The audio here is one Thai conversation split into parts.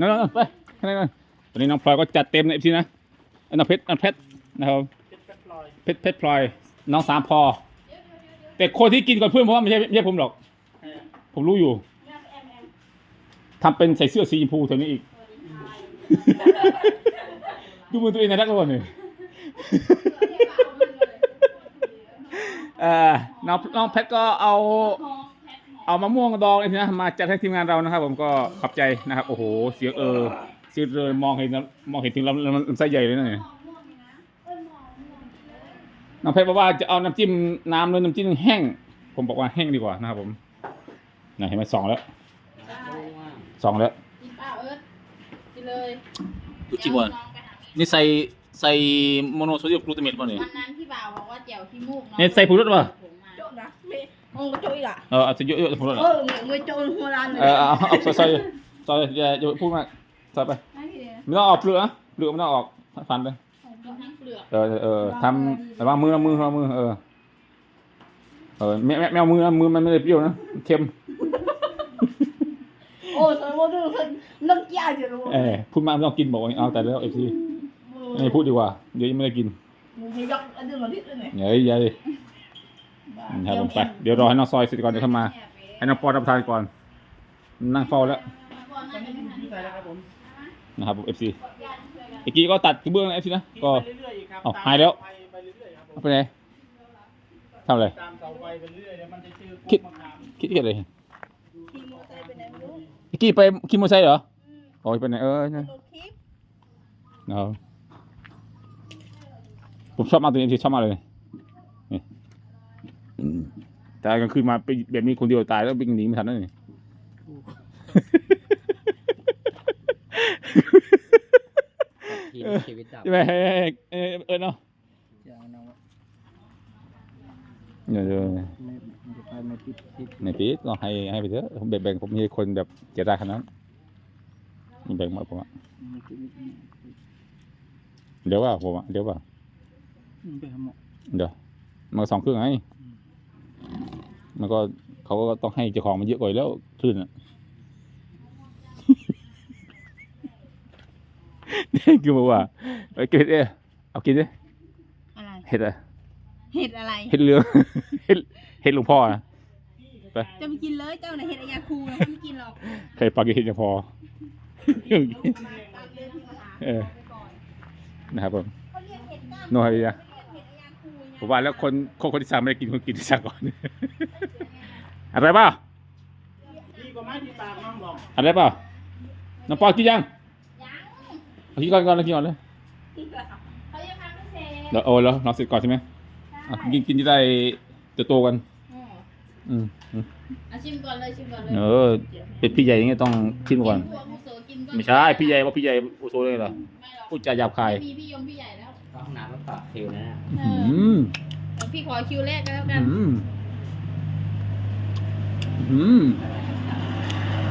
นั่นนั่นไปข้างในนั่นตอนนี้น้องพลอยก็จัดเต็มในทีนะอันน้องเพชรอันเพชรนะครับเป็นแปดลอยเพชรเพชรพลอย น้องสามพอ แต่คนที่กินก่อนเพื่อนเพราะว่าไม่ใช่ไม่ใช่ผมหรอกเออผมรู้อยู่ทำเป็นใส่เสื้อสีชมพูแถวนี้อีก ดูมือตัวเองนะรักกว่าหนึ่งเอ่อน้องน้องเพชรก็เอา เอามะม่วงดองนี่นะมาจัดให้ทีมงานเรานะครับ ผมก็ขอบใจนะครับโอ้โหเสียงเออเสียงเออมองเห็นน้ำมองเห็นถึงลำลำลำไส้ใหญ่เลยนะเนี่ยน้องเพชรบอกว่าจะเอาน้ำจิ้มน้ำเลยน้ำจิ้มแห้ง ผมบอกว่าแห้งดีกว่านะครับผมนะเห็นไหมสองแล้วสองแล้วกินเปล่าเอิร์ธกินเลยจริงว่ะเดี๋ยวน้องไปหาเองนี่ใส่ใส่โมโนโซเดียมกลูตาเมตป่ะเนี่ยวันนั้นพี่บ่าวบอกว่าแจ่วขี้มูกน้องเนี่ยใส่ผงรสป่ะ ผงมา โจ๊กนะ ไม่องก็โจ๊กอีกอะเออเอาใส่เยอะๆผงรสเออไม่โจ๊กหัวร้านเลยเออเอาเอาเอาใส่ใส่ใส่อย่าอย่าพูดมากใส่ไปไม่พี่เดียไม่ต้องออกเปลือกนะเปลือกไม่ต้องออกฟันเลยกินทั้งเปลือกเออเออทำแต่ว่ามือมือมือเออเออแมวแมวมือนะมือมันไม่ได้เปรี้ยวนะเค็มโอ้ยสมมติว่าน้ำยาจะรู้เออพูดมากไม่ต้องกินบอกว่าเอาแต่แล้วเอฟซีไม่พูดดีกว่าเดี๋ยวยังไม่ได้กินมึงจะยกอันนี้มาดิเลยเฮ้ยยัย นะครับผมไป เดี๋ยวรอให้น้องซอยเสร็จก่อนเดี๋ยวเข้ามา ให้น้องปอรับประทานก่อน นั่งเฝ้าแล้วก่อนหตอน้านนี้จะไม่ทันพี่ใส่แล้วครับผมนะครับผมเอฟซีเมื่อกี้ก็ตัดกระเบื้องแล้วเอฟซีนะกินก็ไปเรื่อยๆอีกครับอ้าวตมหายแล้วเสไฟไปเรื่อยๆครับผมเอาไปไหนทำอะไร ตามเสาไฟไปเรื่อยๆเดี๋ยวมันจะชื่อคิดมะขามคิดเกิดอะไรขี่มอเตอร์ไซค์ไปไหนไม่รู้เมื่อกี้ไปขี่มอเตอร์ไซค์เหรอโอ้ยไปไหนเออนะโดนคลิป นะครับผมชอบมากตัวนี้ที่ชอบมากเลยนี่อืม แต่กลางคืนมาเป็นแบบนี้คนเดียวตายแล้ววิ่งหนีไม่ทันนั่นนี่ ทีมชีวิตดับ ใช่ไหมเออเออเออเนาะอย่างนั้นว่าเดี๋ยวเดี๋ยวไม่ไม่ไปไม่ติดติดในปีก็ให้ให้ไปเถอะผมแบ่งแบ่งผมมีคนแบบเจตนาขนาดนั้นมีแบ่งมาผมอะไม่ติดเดี๋ยวว่าผมอะเดี๋ยวว่ามันไปหาหมอเดี๋ยวมันก็สองเครื่องไง มันก็เขาก็ต้องให้เจ้าของมันเยอะกว่าอยู่แล้วคลื่นอะคือบอกว่าไปกินเอ้ยเอากินดิอะไรเห็ดอะเห็ดอะไรเห็ดเหลืองเห็ดเห็ดหลวงพ่อนะจะไปกินเลยเจ้าไหนเห็ดอายาคูนะไม่กินหรอกเคยปลากินเห็ดยังพอเออนะครับผมนัวดีนะ ผมว่าแล้วคนคนคนที่สั่งไม่ได้กินคนกินที่สั่งก่อน อะไรเปล่าดีกว่าไม้ที่ปากน้องบอกอะไรเปล่าน้องปอกินยังเอากินก่อนก่อนแล้วกินก่อนเลยเขายังทำไม่เสร็จเดี๋ยวโอ้แล้วน้องเสร็จก่อนใช่ไหมอะกินกินจะได้โตๆกัน อืมอืมอืมเอาชิมก่อนเลยชิมก่อนเลยเออเป็นพี่ใหญ่ยังไงต้องชิมก่อนพวกมุโสกินก่อนไม่ใช่พี่ใหญ่ว่าพี่ใหญ่โอโซเลยเหรอไม่หรอกพูดจาหยาบคายไม่มีพี่ยงพี่ใหญ่แล้วเข้า ห้องน้ำแล้วปรับเทวนะเออือมเดี๋ยวพี่ขอคิวแรกก็แล้วกัน อืมอืม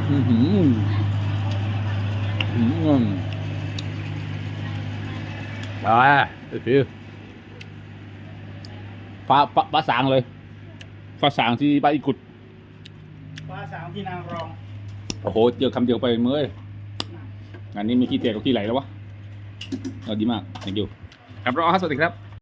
อืมอืมอืมอ่าเดี๋ยวพี่ฟ้าฟ้าฟ้าสางเลยฟ้าสางที่บ้านอีกุดฟ้าสางที่นางรองโอ้โหเจอคำเดียวไปเมื่อยงานนี้มีขี้เตะกับขี้ไหลแล้ววะเอาดีมาก thank you ครับรอฮัสวัสดีครับ